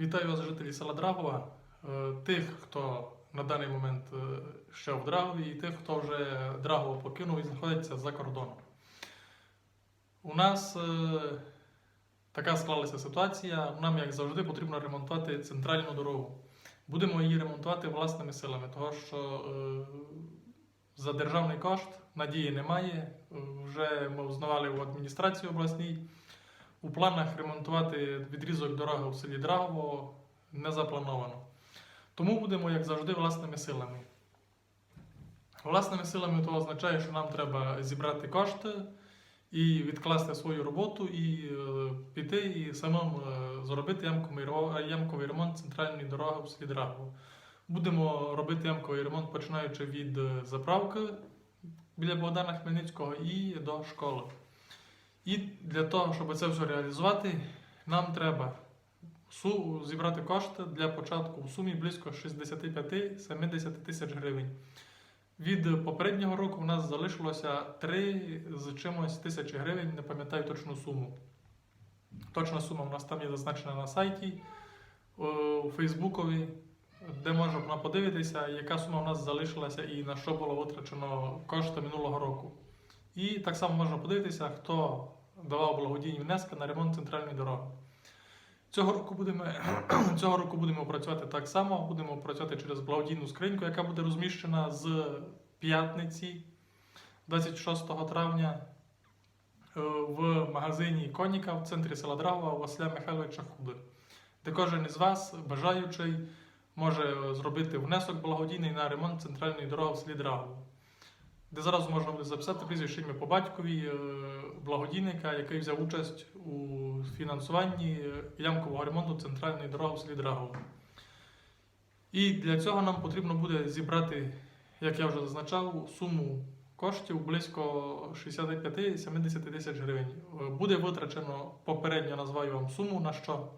Вітаю вас, жителі села Драгова, е, тих, хто на даний момент е, ще в Драгові, і тих, хто вже Драгово покинув і знаходиться за кордоном. У нас е, така склалася ситуація. Нам, як завжди, потрібно ремонтувати центральну дорогу. Будемо її ремонтувати власними силами, тому що за державний кошт надії немає. Вже ми узнавали в адміністрації обласній. У планах ремонтувати відрізок дороги у селі Драгово не заплановано. Тому будемо, як завжди, власними силами. Власними силами то означає, що нам треба зібрати кошти і відкласти свою роботу, і е, піти і самим е, зробити ямковий, ремонт центральної дороги у селі Драгово. Будемо робити ямковий ремонт, починаючи від е, заправки біля Богдана Хмельницького і до школи. І для того, щоб це все реалізувати, нам треба зібрати кошти для початку в сумі близько 65-70 тисяч гривень. Від попереднього року в нас залишилося 3 з чимось тисячі гривень, не пам'ятаю точну суму. Точна сума у нас там є зазначена на сайті у Фейсбукові, де можна подивитися, яка сума у нас залишилася і на що було витрачено кошти минулого року. І так само можна подивитися, хто давав благодійні внески на ремонт центральної дороги. Цього року будемо, цього року будемо працювати так само. Будемо працювати через благодійну скриньку, яка буде розміщена з п'ятниці 26 травня е, в магазині Коніка в центрі села Драгова Василя Михайловича Худи, де кожен із вас, бажаючий, може зробити внесок благодійний на ремонт центральної дороги в селі Драгово де зразу можна буде записати прізвище ім'я по батькові е, благодійника, який взяв участь у фінансуванні ямкового ремонту центральної дороги в селі Драгово. І для цього нам потрібно буде зібрати, як я вже зазначав, суму коштів близько 65-70 тисяч гривень. Е, Буде витрачено попередньо назваю вам суму на що.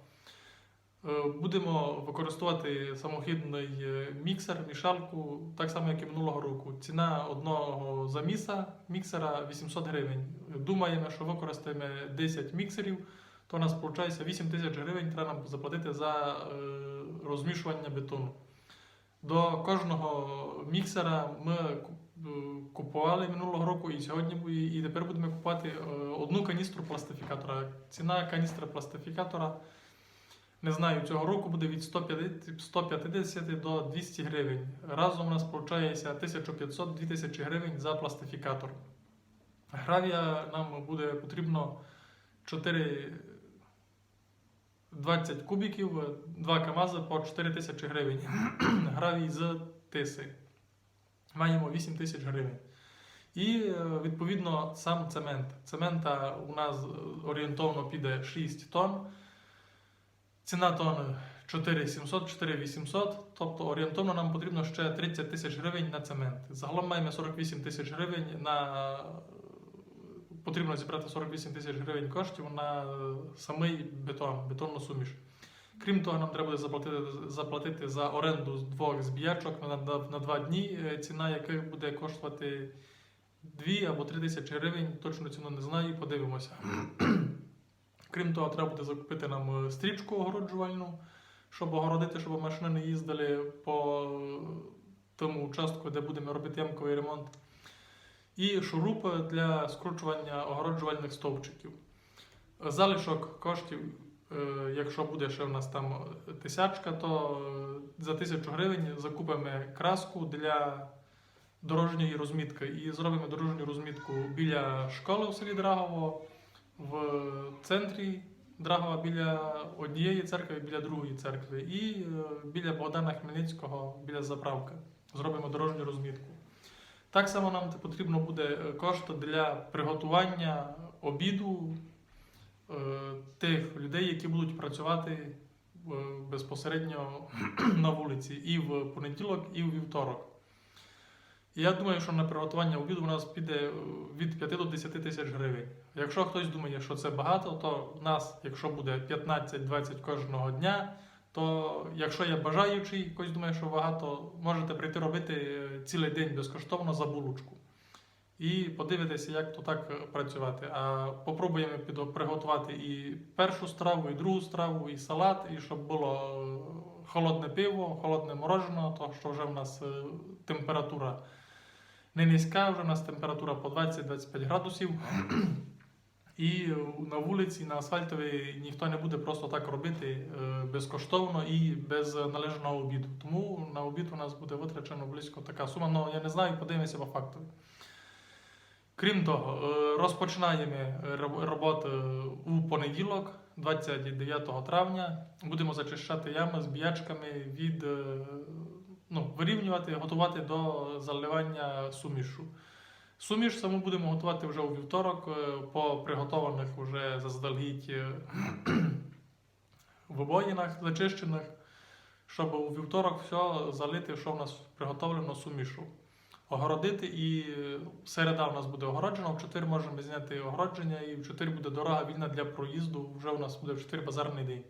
Е, Будемо використовувати самохідний е, міксер, мішалку, так само, як і минулого року. Ціна одного заміса міксера 800 гривень. Думаємо, що використаємо 10 міксерів, то у нас виходить 8 тисяч гривень треба нам заплатити за е, розмішування бетону. До кожного міксера ми купували минулого року і сьогодні і тепер будемо купувати одну каністру пластифікатора. Ціна каністри пластифікатора не знаю, цього року буде від 150 150 до 200 гривень. Разом у нас виходить 1500-2000 гривень за пластифікатор. Гравія нам буде потрібно 4 20 кубіків, 2 КАМАЗи по 4 тисячі гривень. Гравій з тиси. Маємо 8 тисяч гривень. І е, відповідно сам цемент. Цемента у нас е, орієнтовно піде 6 тонн. Ціна тонни 4700, 4800, тобто орієнтовно нам потрібно ще 30 тисяч гривень на цемент. Загалом маємо 48 тисяч гривень на потрібно зібрати 48 тисяч гривень коштів на самий бетон, бетонну суміш. Крім того, нам треба буде заплатити, заплатити за оренду двох збіячок на, на, на два дні, е, ціна яких буде коштувати 2 або 3 тисячі гривень. Точну ціну не знаю, подивимося. Крім того, треба буде закупити нам е, стрічку огороджувальну, щоб огородити, щоб машини не їздили по тому участку, де будемо робити ямковий ремонт. І шуруп для скручування огороджувальних стовпчиків. Залишок коштів, е, якщо буде ще в нас там тисячка, то е, за тисячу гривень закупимо краску для дорожньої розмітки і зробимо дорожню розмітку біля школи у селі Драгово в центрі Драгова біля однієї церкви, біля другої церкви, і е, біля Богдана Хмельницького, біля заправки. Зробимо дорожню розмітку. Так само нам потрібно буде е, кошти для приготування обіду е, тих людей, які будуть працювати безпосередньо на вулиці і в понеділок, і в вівторок. Я думаю, що на приготування обіду у нас піде е, від 5 до 10 тисяч гривень. Якщо хтось думає, що це багато, то в нас, якщо буде 15-20 кожного дня, то якщо є бажаючий, хтось думає, що багато, можете прийти робити е, цілий день безкоштовно за булочку. і подивитися, як то так е, працювати. А попробуємо приготувати і першу страву, і другу страву, і салат, і щоб було холодне пиво, холодне мороженое, то що вже в нас температура не низька, вже в нас температура по 20-25 градусів. І на вулиці, на асфальтовій ніхто не буде просто так робити е, безкоштовно і без належного обіду. Тому на обід у нас буде витрачено близько така сума. Ну я не знаю, подивимося по фактові. Крім того, е, розпочинаємо е, роботу у понеділок, 29 травня. Будемо зачищати ями з біячками від е, ну, вирівнювати, готувати до заливання сумішу. Суміш саму будемо готувати вже у вівторок е, по приготованих вже заздалегідь е, вибоїнах зачищених, щоб у вівторок все залити, що в нас приготовлено сумішу. Огородити і е, середа у нас буде огороджена, в четвер можемо зняти огородження, і в четвер буде дорога вільна для проїзду. Вже у нас буде в четвер базарний день.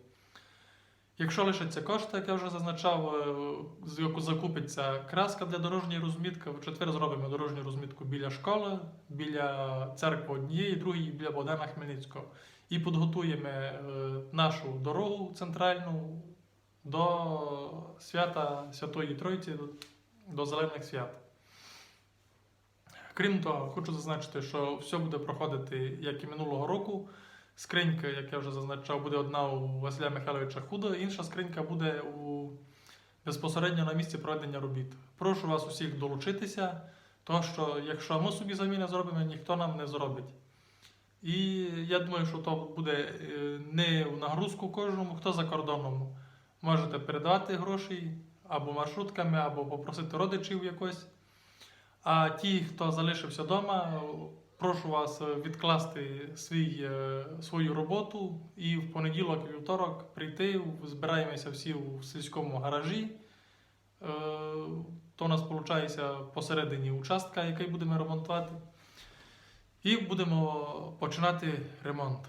Якщо лишаться кошти, як я вже зазначав, е, з яку закупиться краска для дорожньої розмітки, в четвер зробимо дорожню розмітку біля школи, біля церкви однієї, другої, біля Богдана Хмельницького. І підготуємо е, нашу дорогу центральну до свята Святої Тройці, до, до Зелених свят. Крім того, хочу зазначити, що все буде проходити, як і минулого року. Скринька, як я вже зазначав, буде одна у Василя Михайловича Худо, інша скринька буде у безпосередньо на місці проведення робіт. Прошу вас усіх долучитися, тому що якщо ми собі самі не зробимо, ніхто нам не зробить. І я думаю, що то буде е, не в нагрузку кожному, хто за кордоном. Можете передавати гроші або маршрутками, або попросити родичів якось. А ті, хто залишився вдома, прошу вас е, відкласти свій, е, свою роботу і в понеділок і вівторок прийти. Збираємося всі у сільському гаражі. Е, То у нас виходить посередині участка, який будемо ремонтувати. І будемо починати ремонт.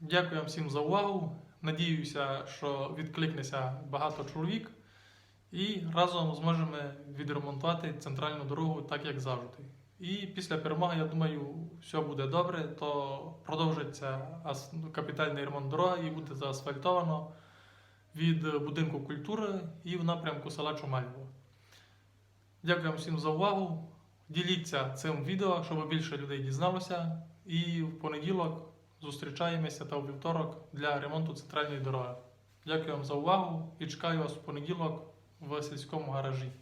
Дякую всім за увагу. Надіюся, що відкликнеться багато чоловік. І разом зможемо відремонтувати центральну дорогу так, як завжди. І після перемоги, я думаю, все буде добре, то продовжиться капітальний ремонт дороги і буде заасфальтовано від будинку культури і в напрямку села Чумальво. Дякую всім за увагу. Діліться цим відео, щоб більше людей дізналося. І в понеділок зустрічаємося та у вівторок для ремонту центральної дороги. Дякую вам за увагу і чекаю вас в понеділок в сільському гаражі.